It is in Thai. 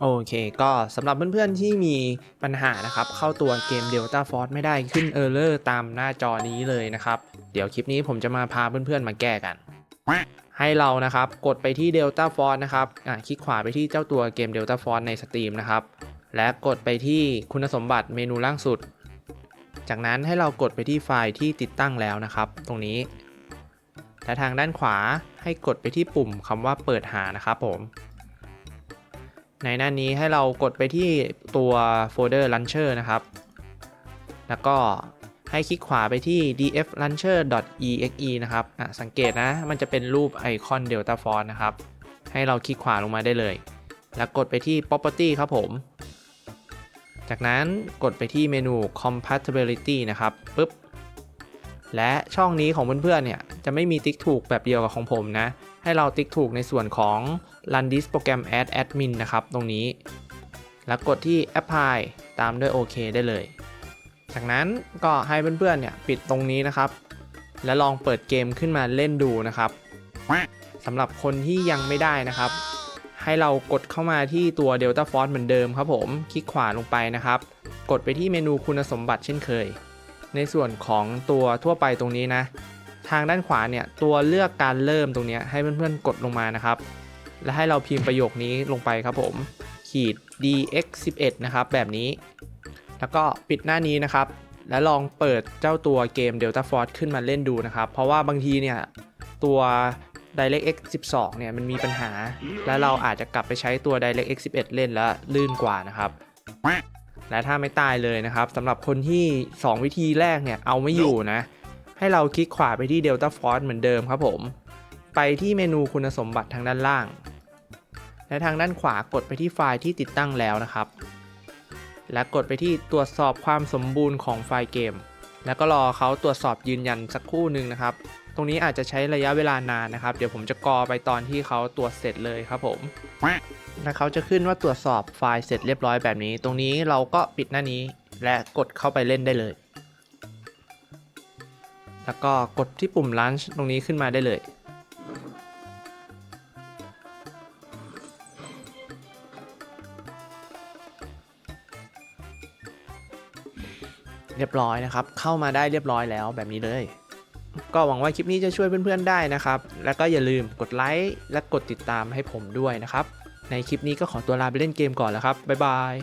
โอเค ก็สำหรับเพื่อนๆที่มีปัญหานะครับ เข้าตัวเกม Delta Force ไม่ได้ขึ้นเออร์เลอร์ตามหน้าจอนี้เลยนะครับ เดี๋ยวคลิปนี้ผมจะมาพาเพื่อนๆมาแก้กัน ให้เรานะครับ กดไปที่ Delta Force นะครับอะคลิกขวาไปที่เจ้าตัวเกม Delta Force ใน Steam นะครับ และกดไปที่คุณสมบัติเมนูล่างสุด จากนั้นให้เรากดไปที่ไฟล์ที่ติดตั้งแล้วนะครับ ตรงนี้ และทางด้านขวาให้กดไปที่ปุ่มคำว่าเปิดหานะครับผม ในหน้านี้ให้เรากดไปที่ตัวโฟลเดอร์ launcher นะครับ แล้วก็ให้คลิกขวาไปที่ df launcher exe นะครับอะสังเกตนะ มันจะเป็นรูปไอคอน delta force นะครับ ให้เราคลิกขวาลงมาได้เลย แล้วกดไปที่ property ครับผม จากนั้นกดไปที่เมนู compatibility นะครับปึ๊บ และช่องนี้ของเพื่อนๆเนี่ยจะไม่มีติ๊กถูกแบบเดียวกับของผมนะ ให้เราติ๊กถูกในส่วนของ run this program as admin นะครับ ตรงนี้ แล้วกดที่ apply ตามด้วยโอเคได้เลย จากนั้นก็ให้เพื่อนๆเนี่ยปิดตรงนี้นะครับ และลองเปิดเกมขึ้นมาเล่นดูนะครับสำหรับคนที่ยังไม่ได้นะครับ ให้เรากดเข้ามาที่ตัว Delta Force เหมือนเดิมครับผม คลิกขวาลงไปนะครับ กดไปที่เมนูคุณสมบัติเช่นเคย ในส่วนของตัวทั่วไปตรงนี้นะ ทางด้านขวาเนี่ยตัวเลือกการเริ่มตรงนี้ให้เพื่อนๆกดลงมานะครับ และให้เราพิมพ์ประโยคนี้ลงไปครับผมขีด dx11 นะครับแบบนี้ แล้วก็ปิดหน้านี้นะครับ และลองเปิดเจ้าตัวเกม Delta Force ขึ้นมาเล่นดูนะครับ เพราะว่าบางทีเนี่ยตัว DirectX 12 เนี่ยมันมีปัญหา และเราอาจจะกลับไปใช้ตัว DirectX 11 เล่นแล้วลื่นกว่านะครับ และถ้าไม่ตายเลยนะครับสำหรับคนที่ 2 วิธีแรกเนี่ยเอาไม่อยู่นะ ให้เราคลิกขวาไปที่ Delta Force เหมือนเดิมครับผม ไปที่เมนูคุณสมบัติทางด้านล่าง และทางด้านขวากดไปที่ไฟล์ที่ติดตั้งแล้วนะครับ และกดไปที่ตรวจสอบความสมบูรณ์ของไฟล์เกม แล้วก็รอเขาตรวจสอบยืนยันสักครู่หนึ่งนะครับ ตรงนี้อาจจะใช้ระยะเวลานานนะครับ เดี๋ยวผมจะกอไปตอนที่เขาตรวจเสร็จเลยครับผมและเขาจะขึ้นว่าตรวจสอบไฟล์เสร็จเรียบร้อยแบบนี้ ตรงนี้เราก็ปิดหน้านี้ และกดเข้าไปเล่นได้เลย แล้วก็กดที่ปุ่ม Launch ตรงนี้ขึ้นมาได้เลย เรียบร้อยนะครับ เข้ามาได้เรียบร้อยแล้วแบบนี้เลย ก็หวังว่าคลิปนี้จะช่วยเพื่อนๆได้นะครับ แล้วก็อย่าลืมกดไลค์และกดติดตามให้ผมด้วยนะครับ ในคลิปนี้ก็ขอตัวลาไปเล่นเกมก่อนแล้วครับ บ๊ายบาย